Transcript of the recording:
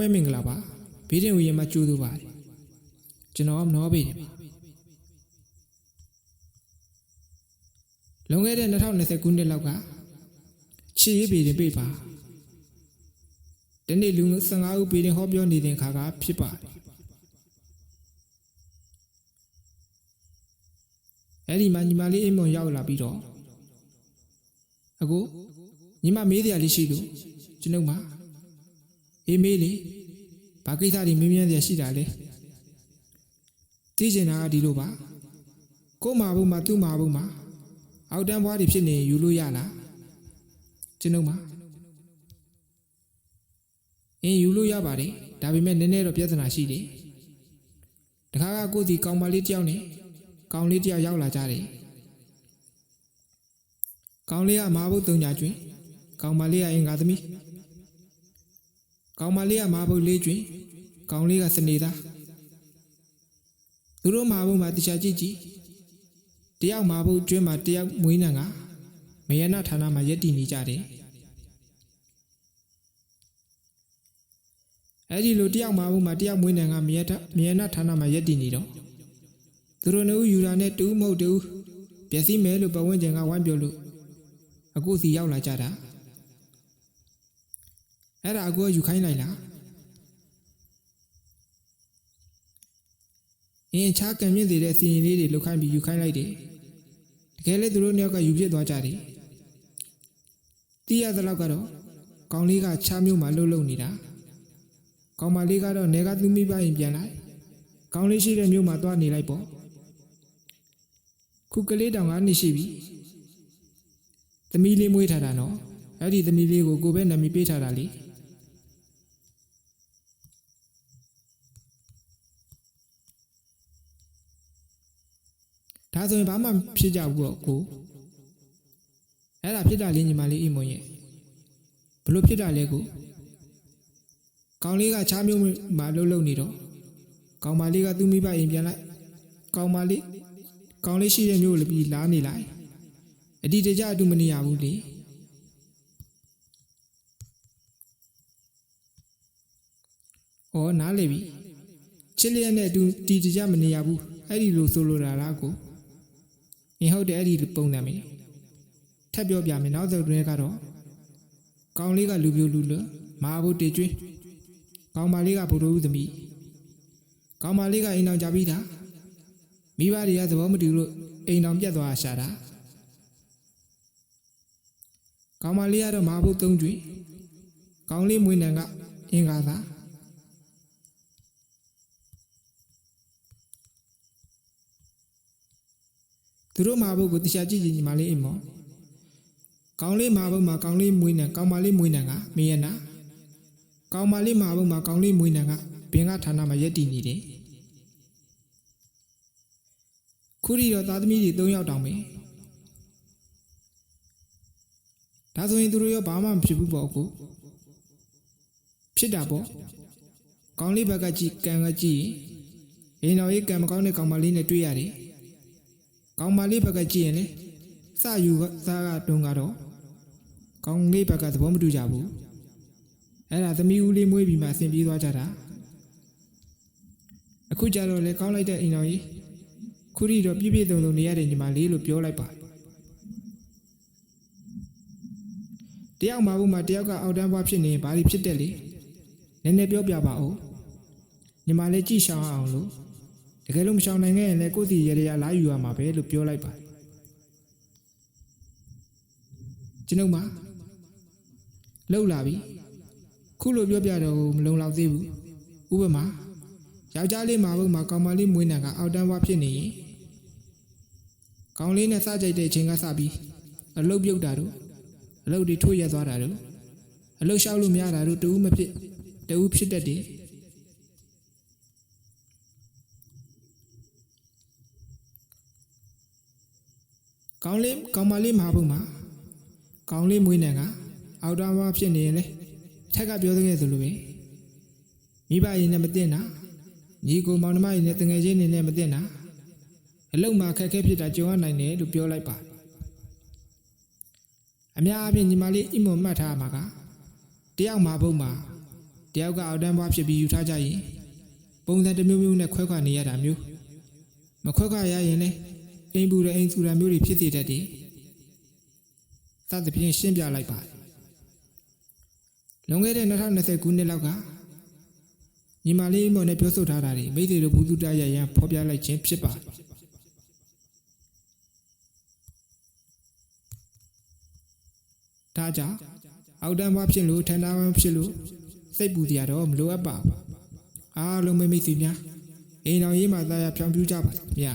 မဲမင်္ဂလာပါဘေးတင်ဦးရင်မကျိုးသူပါတယ်ကျွန်တော်ကမနှောပေတယ်ပါလွန်ခဲ့တဲ့2020ခုနှစ်လောက်ကချီရေးပေတင်ပြေးပါဒီနေ့လူ15ဦးပေတင်ဟောပြောနေတဲ့ခါကဖြစ်ပါတယ်အဲ့ဒီမှာညီမလေးအိမ်မွန်ရောက်လာပြီးတော့အခုညီမမေးတရားလေးရှိလို့ကျွန်ုပ်မှာ အေးမေးလေဘာကိစ္စတွေမင်းမြန်းတရားရှိတာလဲသိချင်တာကဒီလိုပါကို့မာဘုံမှာသူ့မာဘုံမှာအောက်တန်းဘွားတွေဖြစ်နေယူလို့ရလားကျွန်ုပ်မှာအင်းယူလို့ရပါတယ်ဒါပေမဲ့နည်းနည်းတော့ပြဿနာရှိတယ်တခါကကိုယ့်ဒီကောင်မလေးတယောက်နဲ့ကောင်လေးတယောက်ရောက်လာကြတယ်ကောင်လေးကမာဘုံတုံညာကျွင်းကောင်မလေးကအင်္ဂါသမီး ကောင်မလေးကမာဘုတ်လေးကျွင်ကောင်လေးကစနေသားသူတို့မာဘုတ်မှာတခြားကြည့်ကြည့်တယောက်မာဘုတ်ကျွင်းမှာတယောက်မွေးနံကမယနာဌာနမှာရက်တည်နေကြတယ်အဲ့ဒီလိုတယောက်မာဘုတ်မှာတယောက်မွေးနံကမယထမယနာဌာနမှာရက်တည်နေတော့သူတို့နှစ်ဦးယူတာနဲ့တူးမဟုတ်တူးပျက်စီးမယ်လို့ပဝန်းကျင်ကဝိုင်းပြောလို့အခုစီရောက်လာကြတာ အဲ့ဒါအကူကယူခိုင်းလိုက်လားအင်းချားကံမြင့်သေးတဲ့စီရင်လေးတွေလုတ်ခိုင်းပြီးယူခိုင်းလိုက်တယ်တကယ်လေသူတို့နှစ်ယောက်ကယူဖြစ်သွားကြတယ်တီးရသလောက်ကတော့ကောင်လေးကချားမျိုးမှာလှုပ်လှုပ်နေတာကောင်မလေးကတော့နေကသူမိပါရင်ပြန်လိုက်ကောင်လေးရှိတဲ့မျိုးမှာသွားနေလိုက်ပေါ့ခုကလေးတောင်ကနှစ်ရှိပြီသမီးလေးမွေးထားတာနော်အဲ့ဒီသမီးလေးကိုကိုပဲနာမည်ပေးထားတာလေ ဒါဆိုရင်ဘာမှဖြစ်ကြဘူးတော့ကိုအဲ့ဒါဖြစ်တာလေးညီမလေးအိမ်မွန်ရဲ့ဘလို့ဖြစ်တာလဲကိုကောင်လေးကချားမျိုးမှာလှုပ်လှုပ်နေတော့ကောင်မလေးကသူ့မိဘအိမ်ပြန်လိုက်ကောင်မလေးကောင်လေးရှိတဲ့မျိုးကိုပြီးလာနေလိုက်အဒီတကြအတူမနေရဘူးလေဩနားလေပြီချစ်လျက်နဲ့အတူဒီတကြမနေရဘူးအဲ့ဒီလိုဆိုလိုတာလားကို။ အင်းဟုတ်တယ်အဲ့ဒီပုံနာမယ်။ထပ်ပြောပြမယ်နောက်ဆုံးတွဲကတော့ကောင်းလေးကလူပြိုလူလွမာဖို့တေကျွေးကောင်းမလေးကဘုရားဦးသမီးကောင်းမလေးကအိမ်အောင်ကြပြီးတာမိဘတွေကသဘောမတူလို့အိမ်အောင်ပြတ်သွားရှာတာကောင်းမလေးကတော့မာဖို့သုံးကျွေးကောင်းလေးမွေးနံကအင်္ဂါသာ သူတို့မာဖို့ကိုတရားကြည့်ကြည့်ညီမလေးအိမ်မောကောင်းလေးမာဖို့မှာကောင်းလေးမွေးနံကောင်းမလေးမွေးနံကမေယနာကောင်းမလေးမာဖို့မှာကောင်းလေးမွေးနံကဘင်္ဂဌာနမှာရက်တည်နေတယ်ခုရီတော့သားသမီးတွေ၃ယောက်တောင်ပဲဒါဆိုရင်သူတို့ရောဘာမှမဖြစ်ဘူးပေါ့ကိုဖြစ်တာပေါ့ကောင်းလေးဘက်ကကြည့်ကံကကြည့်ရင်အိမ်တော်ကြီးကံမကောင်းတဲ့ကောင်မလေးနဲ့တွေ့ရတယ် ကောင်းမလေးဘက်ကကြည့်ရင်လေစယူကစားကတုံးကတော့ကောင်းလေးဘက်ကသဘောမတူကြဘူးအဲ့ဒါသမီးဦးလေးမွေးပြီးမှအဆင်ပြေသွားကြတာအခုကြတော့လေကောင်းလိုက်တဲ့အိမ်တော်ကြီးခုရီတော့ပြည့်ပြည့်စုံစုံနေရတဲ့ညီမလေးလို့ပြောလိုက်ပါတယောက်မှာဘူးမှာတယောက်ကအောက်တန်းဘွားဖြစ်နေရင်ဘာလို့ဖြစ်တယ်လေနည်းနည်းပြောပြပါဦးညီမလေးကြည့်ရှောင်းအောင်လို့ တကယ်လို့မရှောင်နိုင်ခဲ့ရင်လည်းကိုယ့်စီရရလာယူရမှာပဲလို့ပြောလိုက်ပါတယ်ကျွန်ုပ်မှလှုပ်လာပြီခုလိုပြောပြတော့မလုံလောက်သေးဘူးဥပမာယောက်ျားလေးမှာဘုံမှာကောင်မလေးမွေးနံကအောက်တန်းဘွားဖြစ်နေရင်ကောင်လေးနဲ့စကြိုက်တဲ့အချိန်ကစပြီးအလုတ်ပြုတ်တာတို့အလုတ်တွေထိုးရက်သွားတာတို့အလုတ်လျှောက်လို့မရတာတို့တူးမဖြစ်တူးဖြစ်တတ်တယ် ကောင်းလေးကောင်းမလေးမဟာဘုံမှာကောင်းလေးမွေးနံကအောက်တန်းဘွားဖြစ်နေရင်လေအထက်ကပြောသခဲ့သလိုပဲမိဘရင်နဲ့မတင်တာညီကိုမောင်နှမရင်နဲ့တငယ်ချင်းနေနဲ့မတင်တာအလုံးမှာခက်ခဲဖြစ်တာကြုံရနိုင်တယ်လို့ပြောလိုက်ပါအများအားဖြင့်ညီမလေးအိမ်မမှတ်ထားမှာကတယောက်မှာဘုံမှာတတယောက်ကအောက်တန်းဘွားဖြစ်ပြီးယူထားကြရင်ပုံစံတစ်မျိုးမျိုးနဲ့ခွဲခွာနေရတာမျိုးမခွဲခွာရရင်လည်း အိမ်ပူတဲ့အိမ်ဆူတာမျိုးတွေဖြစ်စေတတ်တယ်သတ်သဖြင့်ရှင်းပြလိုက်ပါလွန်ခဲ့တဲ့2020ခုနှစ်လောက်ကညီမလေးမော်နဲ့ပြောဆိုထားတာတွေမိသေးတို့ဘူးသူတရရန်ဖော်ပြလိုက်ခြင်းဖြစ်ပါတယ်ဒါကြောင့်အောက်တန်းဘွားဖြစ်လို့ထန်တာဘွားဖြစ်လို့စိတ်ပူစရာတော့မလိုအပ်ပါဘူးအားလုံးမိတ်မိတ်ဆွေများအိမ်တော်ရေးမှာသာယာဖြောင်းပြူကြပါဗျာ